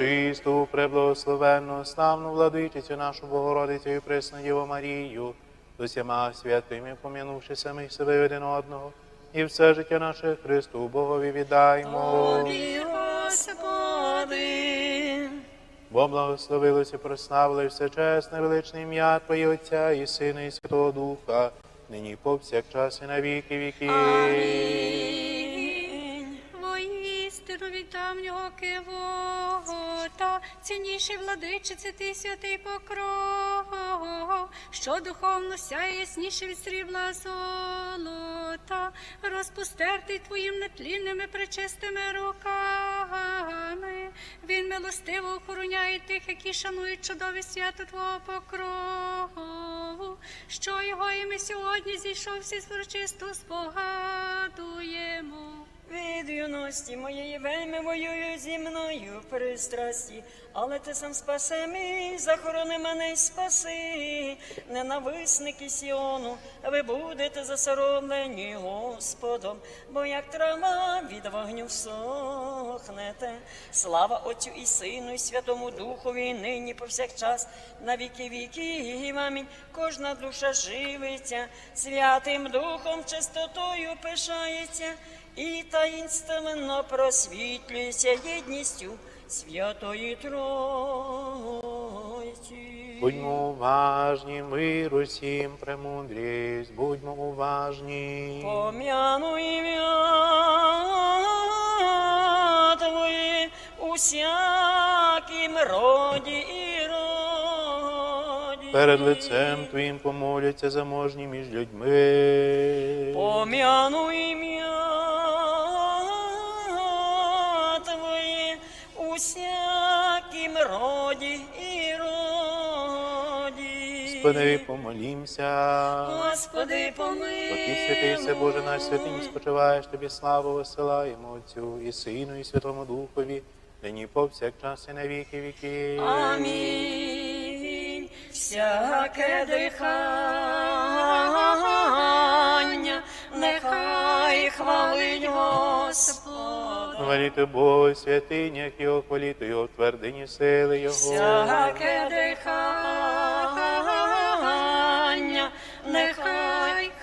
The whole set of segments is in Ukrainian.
Чисту, преблагословенну, славну владичицю нашу Богородицю і пресну Діву Марію, з усіма святими, пом'янувши самих себе один одного, і все життя наше Христу Богові віддаймо. Тобі, Господи. Бо благословилося, і прославило і все чесне, величне ім'я Твоє Отця і Сина, і Святого Духа, нині повсякчас і на віки віки. Амінь. Воістину від давнього кивота, цінніший владичиці ти святий покров, що духовно сяє ясніше від срібла золота, розпустертий твоїм нетлінними пречистими руками. Він милостиво охороняє тих, які шанують чудові свято Твого покрову, що його і ми сьогодні зійшовся з урочисто спогадуємо. Від юності моєї вельми воюю зі мною пристрасті, але ти сам спаси мій, захорони мене й спаси, ненависники Сіону, ви будете засоромлені Господом, бо як трава від вогню сохнете. Слава Отцю і Сину, і Святому Духові, нині повсякчас, на віки віків. Амінь. Кожна душа живиться, Святим Духом чистотою пишається і таїнственно просвітлюється єдністю Святої Тройці. Будьмо уважні, мир усім, премудрість, будьмо уважні. Пом'яну ім'я Твоє усяким роді і роді. Перед лицем Твоїм помоляться заможні між людьми. Пом'яну ім'я Господи, помолімся. Господи, помилуй. Бо ти святийся, Боже наш святим, спочиваєш тобі славу, висилаємо Отцю і Сину, і Святому Духові, нині повсякчас і на віки віки. Амінь. Всяке дихання, нехай хвалить Господа. Хваліти Бога, святинях Його, хваліти Його твердині сили Його. Всяке дихання,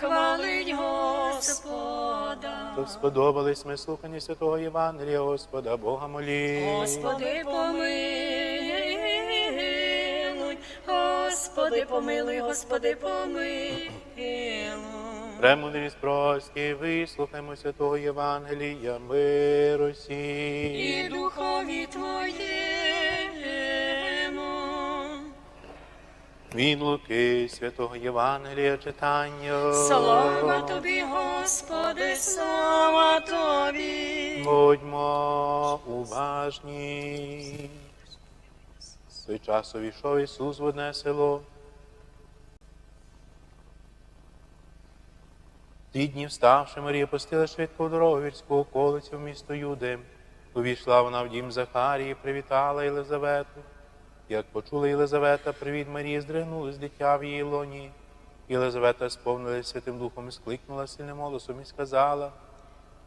хвалить Господа. То сподобались ми слухані святого Євангелія, Господа, Бога молі. Господи, помилуй, Господи, помилуй, Господи, помилуй. Премудрість прості, вислухаймо святого Євангелія, миру всім. І духові твоєму. Від Луки, святого Євангелія читання. Слава тобі, Господи, слава тобі. Будьмо уважні. Той час увійшов Ісус в одне село. Ті дні вставши, Марія пустила швидко в дорогу гірську околицю в місто Юди. Увійшла вона в дім Захарії, привітала Єлизавету. Як почула Єлизавета, привіт Марії, здригнулось дитя в її лоні. Єлизавета сповнилась Святим Духом і скликнула сильним голосом і сказала,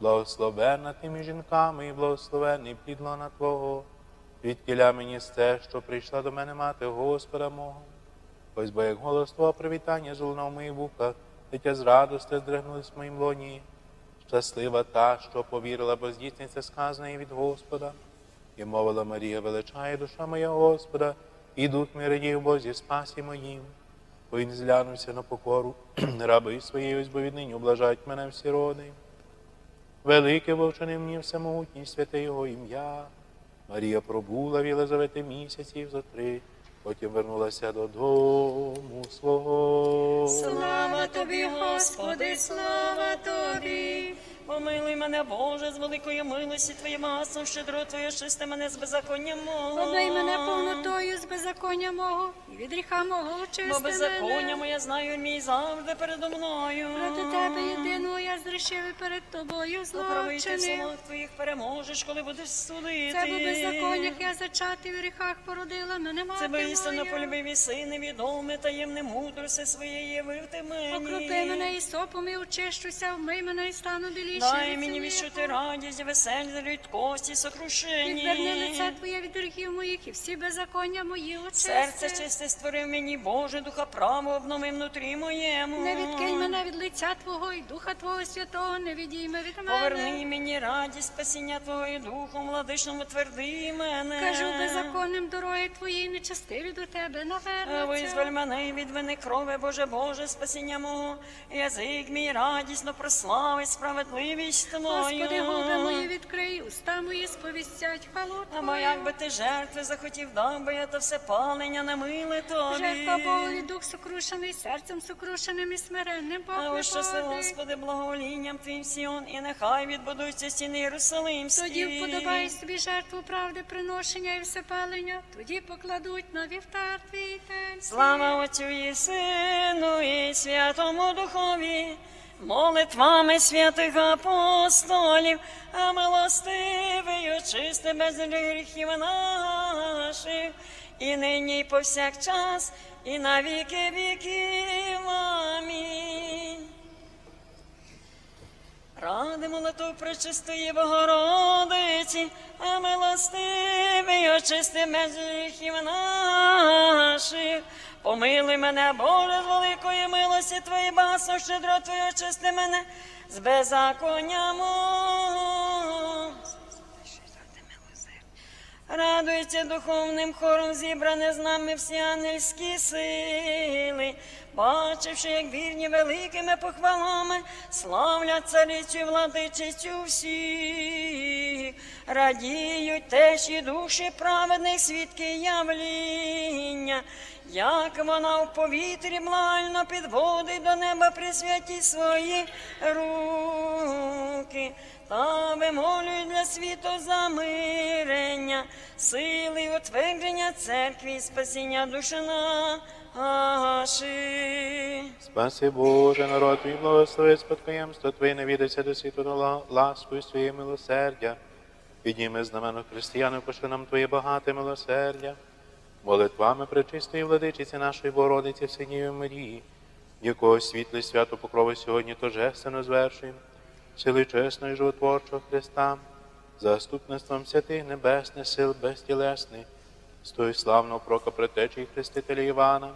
Благословенна ти між жінками і благословенний плід лона Твого. Відкіля мені сте, що прийшла до мене мати Господа мого. Ось бо як голос Твого привітання золунав в моїх вухах, дитя з радости здригнулись в моїм лоні. Щаслива та, що повірила, бо здійсниться сказане від Господа. І мовила Марія, величає душа моя Господа, і дух мій радій в Бозі спасі моїм. Бо він зглянувся на покору раби своєї, ось бо віднині облажають мене всі роди. Велике вовчини мені всемогутність святе Його ім'я. Марія пробула в Єлизавети місяців зо три, потім вернулася додому свого. Слава тобі, Господи, слава тобі. Помилуй мене, Боже, з великої милості Твоєї масом, щедро Твоє чисте мене з беззаконня мого. Обдай мене повнотою з беззаконня мого і від гріха мого Бо беззаконня моє знаю мій завжди передо мною. Проти тебе єдиного я зрішив і перед тобою в злочини. словах Твоїх переможеш, коли будеш судити. Це бо беззаконнях я зачати в гріхах породила мене мати Це би істинно полюбив і сини відоме, таємне мудрости своєї явив ти мені. Окропи мене і сопом і очищуся, вмий мене і стану радіше, Дай мені відчути радість, веселі, рідкості, сокрушені. Відверни лице Твоє від гріхів моїх і всі беззаконня мої очисти. Серце чисте створив мені, Боже, духа право обнови внутрі моєму. Не відкинь мене від лиця Твого і Духа Твого Святого, не відійми від мене. Поверни мені радість, спасіння Твого і духом, владичному тверди мене. Кажу беззаконним дороги Твої, нечестиві до Тебе навернуться. Визволь мене від вини крови, Боже, Боже, спасіння мого. Язик мій радісно прославить справедливість Твою. Господи, губи мої відкрий, уста мої сповістять хвалу Або Твою. якби ти жертви захотів, дам би я то все палення на миле тобі. Жертва Богу дух сокрушений, серцем сокрушеним і смиренним Бог А подих. Господи, благоволінням Твоїм Сіон, і нехай відбудуться стіни Єрусалимські. Тоді вподобай собі жертву правди, приношення і всепалення, тоді покладуть на вівтар твій тень. Слава Отцю і Сину і Святому Духові, молитвами святих апостолів, а милостивий очисти без гріхів наших, і нині і повсякчас, і на віки віків. Ради молитов пречистої Богородиці, а милостивий очисти без гріхів наших. Помилуй мене, Боже, з великої милості Твої, басо, щедро Твоє очисти мене з беззаконня мого. Радується духовним хором зібране з нами всі ангельські сили, бачивши, як вірні великими похвалами, славлять царицю владичицю всіх, радіють теж і душі праведних свідки явління, як вона в повітрі млально підводить до неба при святі свої руки та вимолюють для світу замирення, сили й утвердження церкві і спасіння душі наші. Спаси Боже, народ твій благослови спадкоємство Твоє, не відайся до світу до ла- ласкою своє милосердя. Підніми знамено християни, пошли нам Твоє багате милосердя. Молитвами пречистої владичиці нашої Богородиці Всеніві Марії, якого світле свято покрови сьогодні торжественно звершуємо, сили чесної животворчого Христа, заступництвом святих небесних сил безтілесних, з тої славного прока предтечі хрестителя Івана,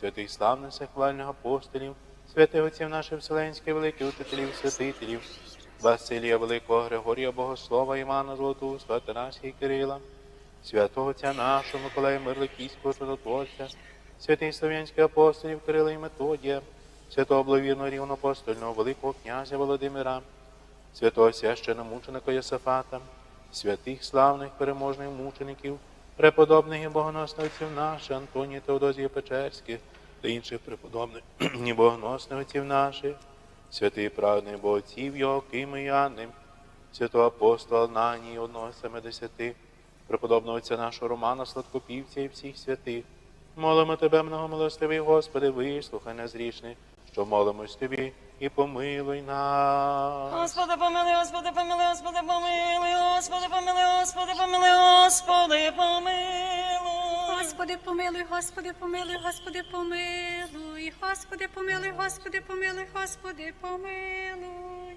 святих славних сехвальних апостолів, святих отців наших вселенських великих учителів, і святителів, Василія Великого, Григорія Богослова, Івана Золотуства, Тарасія і Кирила, святого Отця нашого Миколая Мирликівського чудотворця, святих слов'янських апостолів Кирила і Методія, святого благовірного рівноапостольного Великого князя Володимира, святого священомученика Йосифата, святих славних переможних мучеників, преподобних і богоносних отців наших, Антонія Теодозія Печерських та інших преподобних і богоносних отців наших, святий праведний богоців Йоакима і Анни, святого апостола Нанії, одного з семидесяти, преподобного отця нашого Романа Сладкопівця і всіх святих. Молимо тебе, многомилостивий Господи, вислухай нас грішних, що молимось тобі, і помилуй нас. Господи, помилуй, Господи, помилуй, Господи, помилуй, Господи, помилуй, Господи, помилуй, Господи, помилуй. Господи, помилуй, Господи, помилуй, Господи, помилуй, Господи, помилуй, Господи, помилуй, Господи, помилуй.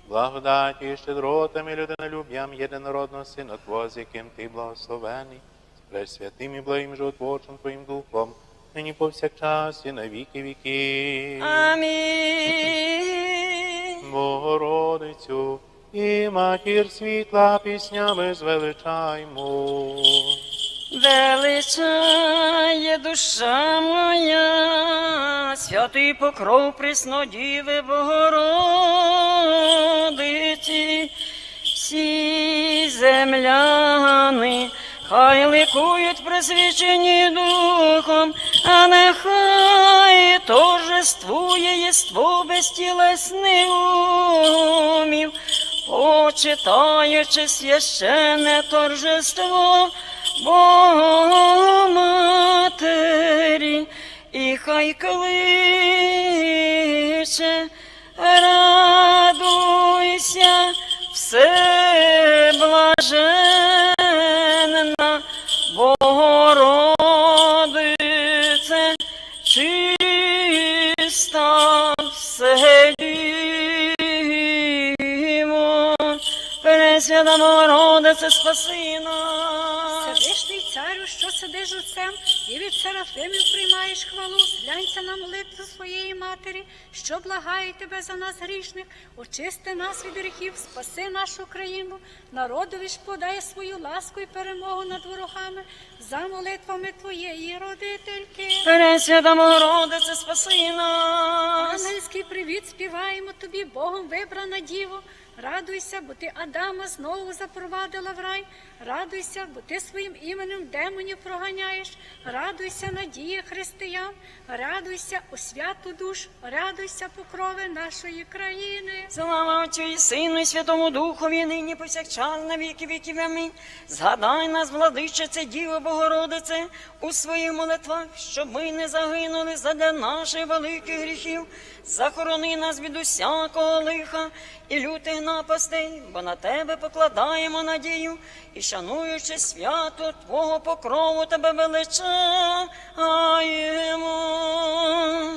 Благодаті і щедротами і людинолюб'ям єдинородного Сина Твого, з яким Ти благословений, з пресвятим і благим животворчим Твоїм Духом, нині повсякчас і на віки віки. Амінь. Богородицю і матір світла піснями звеличаймо. Величає душа моя, святий покров Преснодіви Богородиці, всі земляни, хай ликують просвічені духом, а нехай торжествує єство безтілесних умів, почитаючи священне торжество Бога Матері, і хай кличе, радуйся, все блаженна, Богородице, чиста все діво. Богородице, спаси нас. Всевишній царю, що сидиш отцем, і від серафимів приймаєш хвалу, глянься на молитву своєї матері, що благає тебе за нас грішних, очисти нас від гріхів, спаси нашу країну, народові ж подай свою ласку і перемогу над ворогами, за молитвами твоєї родительки. Пресвята Богородице, спаси нас. Ангельський привіт співаємо тобі, Богом вибрана діво. Радуйся, бо ти Адама знову запровадила в рай. Радуйся, бо ти своїм іменем демонів проганяєш. Радуйся, надія християн. Радуйся, освяту душ. Радуйся, покрови нашої країни. Слава Отцю і Сину, і Святому Духові, нині повсякчас на віки віків. Амінь. Згадай нас, владичице, Діво Богородице, у своїх молитвах, щоб ми не загинули задля наших великих гріхів. Захорони нас від усякого лиха і лютих напастей, бо на тебе покладаємо надію і, шануючи свято Твого покрову, тебе величаємо.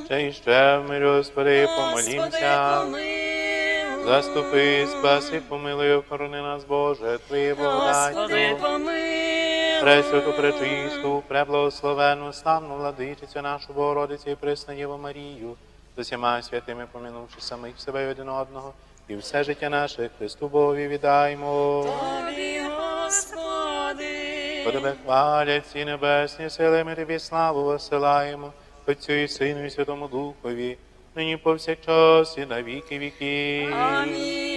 Ще ще мирі, Господи, Господи, помолімся. Заступи, спаси, помилуй, охорони нас, Боже, Твоє Господи, благодаті. помилуй. Пресвяту, пречисту, преблагословенну, славну владичицю нашу Богородицю і Преснодіву Марію, з усіма святими помінувши самих себе і один одного, і все життя наше Христу Богові віддаймо. Тобі, Господи. Бо тебе хвалять всі небесні сили, ми тобі славу висилаємо, Отцю і Сину і Святому Духові, нині повсякчас і на віки віки. Амінь.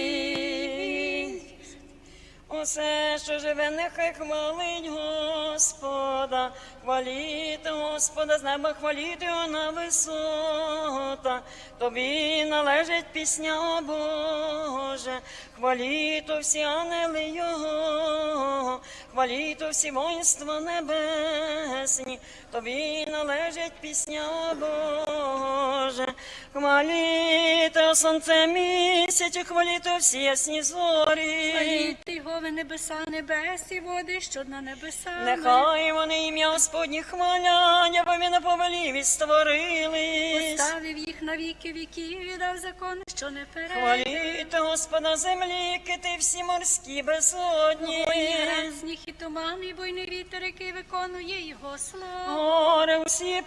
Усе, що живе, нехай хвалить Господа, хваліти Господа, з неба хваліти його на висота. Тобі належить пісня, о Боже, хваліто всі ангели Його, хваліто всі воїнства небесні, тобі належить пісня, о Боже, хваліте сонце місяці, хваліте всі ясні зорі. Хваліти його ви небеса, небесі, води, що на небесах. Нехай вони ім'я Господні хвалять, бо він повелів і створили. Поставив їх на віки віків, віддав закон, що не перейде. Хваліте Господа землі, кити всі морські безодні. Град, сніг і туман, і буйний вітер, який виконує його слово. Гори усі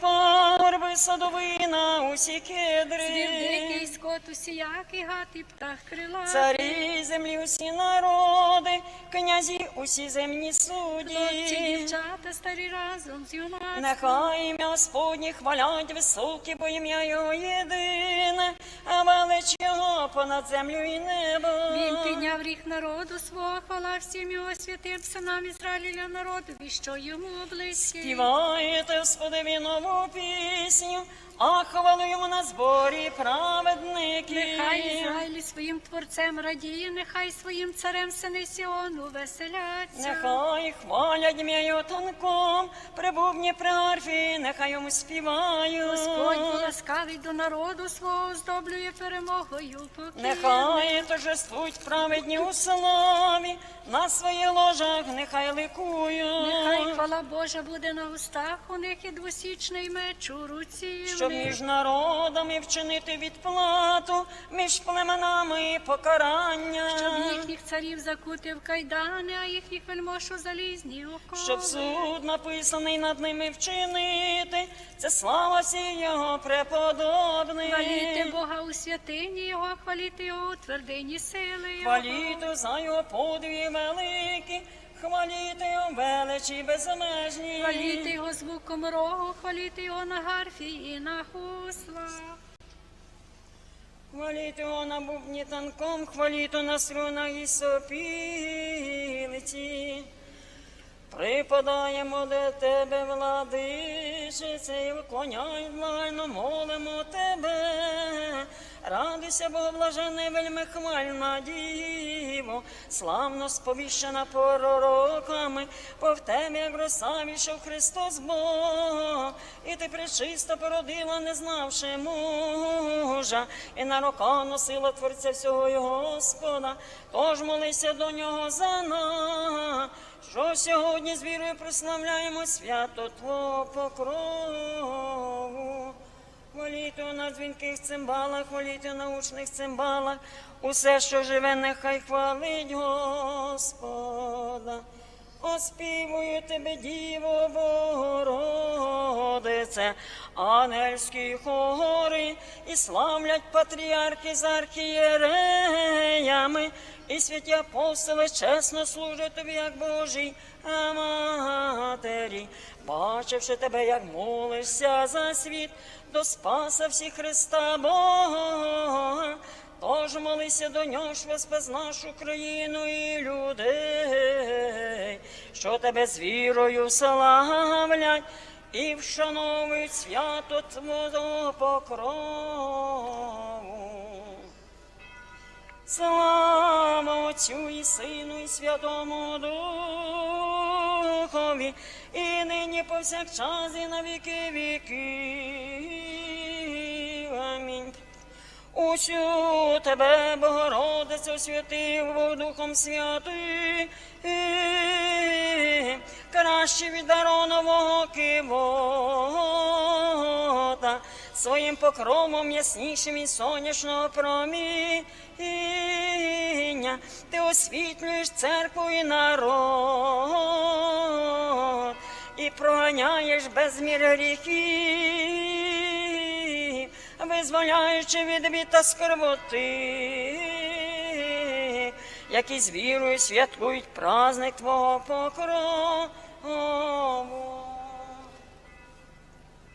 пагорби, садовина, усі кедри. дикий, скот усіякий, гад і птах крила. Царі землі усі народи, князі усі земні Хлопці, судді. дівчата, старі разом з юнацтвом. Нехай ім'я Господні хвалять високі, бо ім'я його єдине, а велич його понад землю і небо. Він підняв ріг народу свого, хвала всім його святим синам Ізраїля народові, що йому близькі. Співайте, Господи, нову пісню, Senhor. А хвалу йому на зборі праведники. Нехай Ізраїль своїм творцем радіє, нехай своїм царем сини Сіону веселяться. Нехай хвалять ім'я його танком, прибувні при арфі, нехай йому співають. Господь ласкавий до народу свого, здоблює перемогою покій. Нехай торжествують праведні у славі, на своїх ложах нехай ликують. Нехай хвала Божа буде на устах, у них і двосічний меч у руці. в Щоб між народами вчинити відплату, між племенами покарання. Щоб їхніх царів закути в кайдани, а їхніх вельмож у залізні окови. Щоб суд написаний над ними вчинити, це слава всі його преподобний. Хваліти Бога у святині Його, хваліти Його у твердині сили Його. Хваліти за його подві великі, хваліти його величі безмежні. Хваліти Його звуком рогу, хваліти Його на гарфі і на хуслах. Хваліти його на бубні танком, хваліти на струнах і сопілиці. Припадаємо до тебе, владичице, і вклоняй лайно, молимо тебе. Радуйся, Бо блажене, вельми хвальна діво, славно сповіщена пророками, бо в темі, як роса війшов Христос Бог, і ти пречисто породила, не знавши мужа, і на руках носила Творця всього і Господа, тож молися до нього за нас, що сьогодні з вірою прославляємо свято Твого покрову. Хваліте на дзвінких цимбалах, хваліте на учних цимбалах, усе, що живе, нехай хвалить Господа. Оспівую тебе, Діво Богородице, ангельські хори, і славлять патріархи з архієреями, і святі апостоли чесно служать тобі, як Божій матері, бачивши тебе, як молишся за світ, до Спаса всіх Христа Бога. Тож молися до нього, що воспас нашу країну і людей, що тебе з вірою славлять і вшановують свято Твого покрову. Слава Отцю і Сину, і Святому Духові, і нині повсякчас, і на віки. Амінь. Усю тебе, Богородице, освятив Духом Святим, краще від даронового кивота, своїм покровом яснішим і сонячного проміння, ти освітлюєш церкву і народ, і проганяєш безмір гріхів, визволяючи від біта скорботи, які з вірою святкують праздник Твого покрову.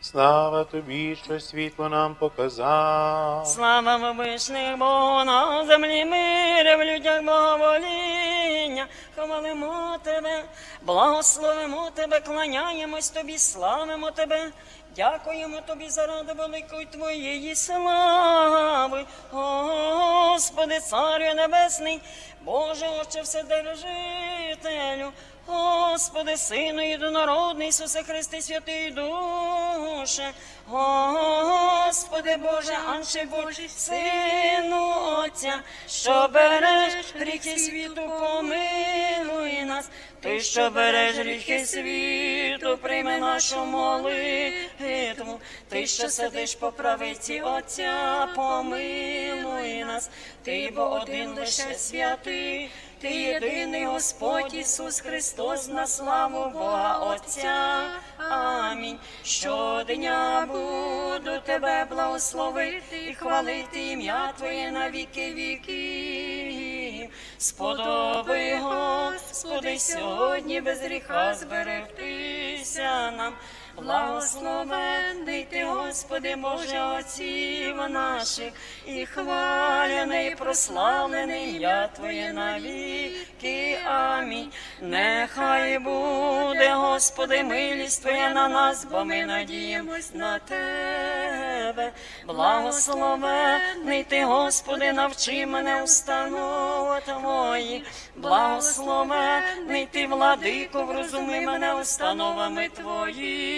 Слава тобі, що світло нам показав. Слава вишних Богу на землі мире, в людях благовоління. Хвалимо тебе, благословимо тебе, кланяємось тобі, славимо тебе. Дякуємо тобі заради великої твоєї слави, Господи, Царю Небесний, Боже, Отче Вседержителю, Господи, Сину єдинородний Ісусе Христе, Святий Душе, Господи Боже, Анше Божий, Сину Отця, що береш гріхи світу, помилуй нас, ти, що береш гріхи світу, прийми нашу молитву, ти, що сидиш по правиці Отця, помилуй нас, ти, бо один лише святий. Ти єдиний Господь Ісус Христос на славу Бога Отця. Амінь. Щодня буду тебе благословити і хвалити ім'я Твоє на віки віків. Сподоби, Господи, сьогодні без гріха зберегтися нам. Благословенний ти, Господи, Боже Отців наших, і хваляний, і прославлений ім'я Твоє навіки. Амінь. Нехай буде, Господи, милість Твоя на нас, бо ми надіємось на Тебе. Благословенний ти, Господи, навчи мене установи Твої. Благословенний ти, владико, врозуми мене установами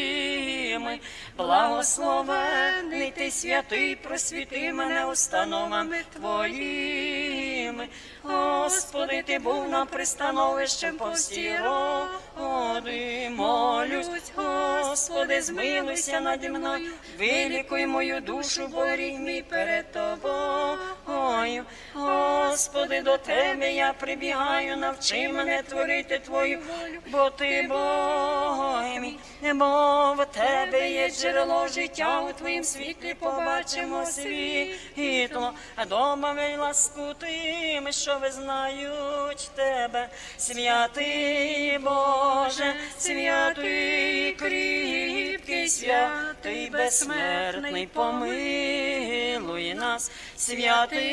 Твоїми. Благословенний ти, святий, просвіти мене установами Твоїми. Господи, ти був нам пристановищем по всі роди. Молюсь, Господи, змилуйся наді мною, вилікуй мою душу, бо гріх мій перед тобою. Господи, до тебе я прибігаю, навчи мене творити Твою волю, бо ти Бог мій, бо в тебе є джерело життя, у Твоїм світлі побачимо світло, домовий ласку тим, що визнають тебе, святий Боже, святий кріпкий, святий безсмертний, помилуй нас, святий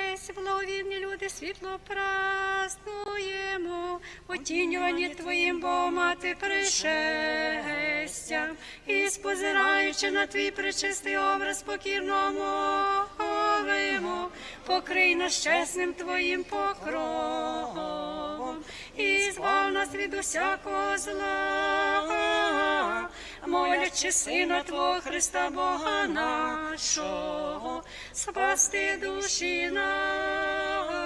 Днесь, благовірні люди, світло празднуємо, отінювані Твоїм Богом, мати пришестям, і спозираючи на твій пречистий образ, покірно молимо, покрий нас чесним Твоїм покровом, і збав нас від усякого зла, молячи Сина Твого Христа Бога нашого, спасти душі наші.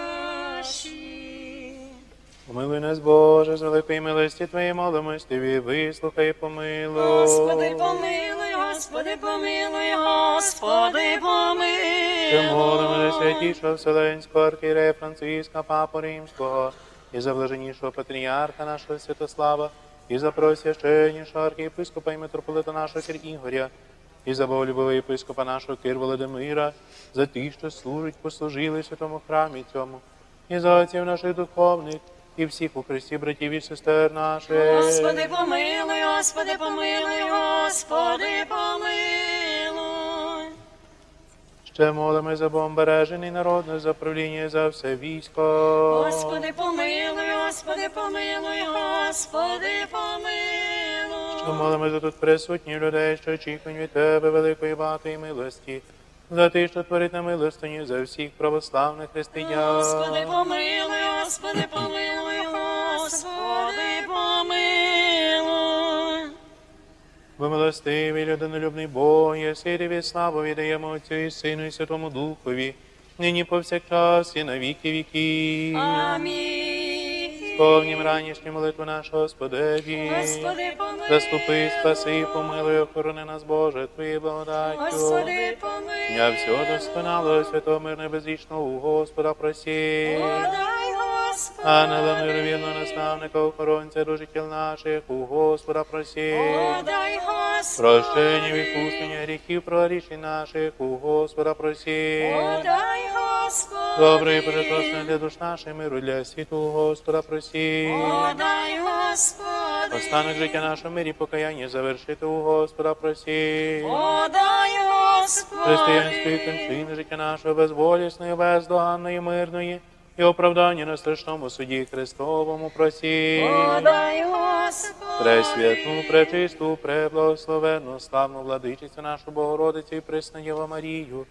Помилуй нас, Боже, з великої милості Твоєї молимості, вислухай, і помилуй. Господи, помилуй, Господи, помилуй, Господи, помилуй. молимо за святішого Вселенського архієрея Франциска, Папу Римського, і за блаженнішого патріарха нашого Святослава, і за просвященнішого архієпископа і митрополита нашого Кир Ігоря, і за боголюбого єпископа нашого Кир Володимира, за ті, що служить, послужили святому храмі цьому, і за отців наших духовних, і всіх у Христі братів і сестер наших. Господи, помилуй, Господи, помилуй, Господи, помилуй. Ще молимо за бомбережений народне за правління за все військо. Господи, помилуй, Господи, помилуй, Господи, помилуй. Що молимо за тут присутніх людей, що очікують від Тебе великої багатої милості, за ти, що творить на милостині за всіх православних християн. Господи, помилуй, Господи, помилуй, Бо милостивий, людинолюбний Бог, єси тобі славу віддаємо Отцю і Сину і Святому Духові, нині повсякчас і на віки віків. Амінь. Сповнім ранішню молитву нашого Господеві. Господи, помилуй. Заступи, спаси, помилуй, охорони нас, Боже, Твоєю благодаттю. Господи, помилуй. Дня всього досконалого, святого мирне безвічного у Господа просі. Подай, Господи. Ангела мировірного наставника, охоронця до життя наших, у Господа просі. Подай, Господи. Прощення, відпущення гріхів, прорішень наших, у Господа просі. Подай, Господи. Добрий переточний для душ наших, миру для світу, у Господа просі. Подай, Господи. Останок життя нашого мирі, покаяння завершити у Господа просі. Подай, Господи. Християнської кончини життя нашого безболісної, бездоганної, мирної і оправдання на страшному суді Христовому просі. Подай, Господи. Пресвятну, пречисту, преблагословенну, славну владичицю нашу Богородицю і Пресну Марію,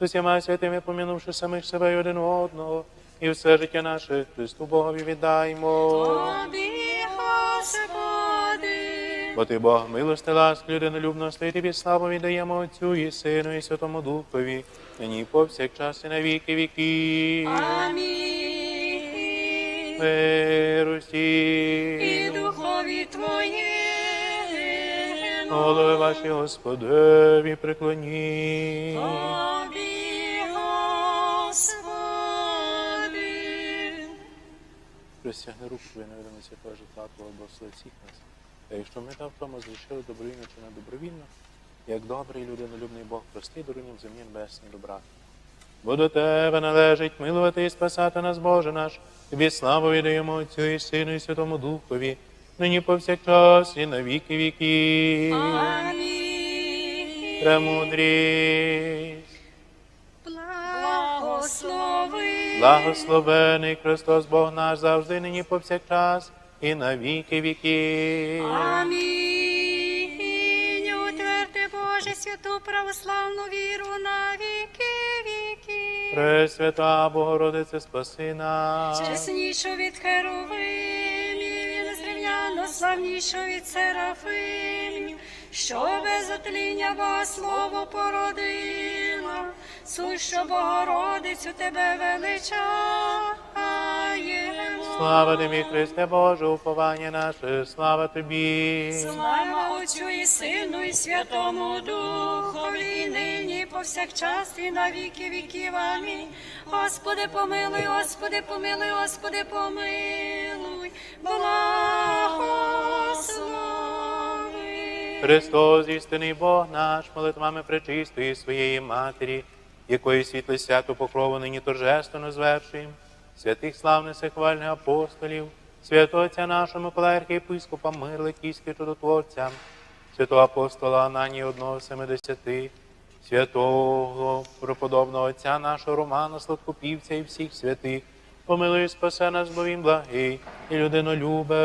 з усіма святими помінувши самих себе і один одного, і все життя наше Христу Богові віддаймо. Тобі, Господи. Бо ти Бог милости, ласки, людинолюбності, і тобі славу віддаємо Отцю і Сину, і Святому Духові, нині повсякчас і на віки віки. Амінь. Миру І духові Твоєму. Голови ваші Господеві преклоніть. Тобі, Господи. Присягни руку твою невидимості святого житла Твого благослови всіх нас. Та якщо ми та в тому зрішили добровільно чи недобровільно, як добрий людинолюбний Бог, прости дурнім землі небесні добра. Бо до Тебе належить милувати і спасати нас, Боже наш, Тобі славу віддаємо Отцю і Сину і Святому Духові, нині повсякчас і на віки віки. Амінь. Премудрість. Благослови. Благословений Христос Бог наш завжди, нині повсякчас і на віки віки. Амінь. Утверди, Боже, святу православну віру на віки віки. Пресвята Богородице, спаси нас. Чеснішу від херовимів, незрівняно славнішу від серафимів, що без отління Бога слово породила, сущу Богородицю тебе величаємо. Слава тобі, Христе Боже, уповання наше, слава тобі. Слава Отцю і Сину, і Святому Духові, і нині, і повсякчас, і на віки віків. Амінь. Господи, помилуй, Господи, помилуй, Господи, помилуй, благослови. Христос, істинний Бог наш, молитвами пречистої своєї Матері, якої світле свято покрову нині торжественно звершуємо, святих славних хвальних апостолів, святого Отця нашого Миколая Архієпископа, мир Ликійський чудотворця, святого апостола Ананії одного семидесяти, святого преподобного отця нашого Романа Сладкопівця і всіх святих, помилуй, спасе нас, бо він благий і людинолюбе.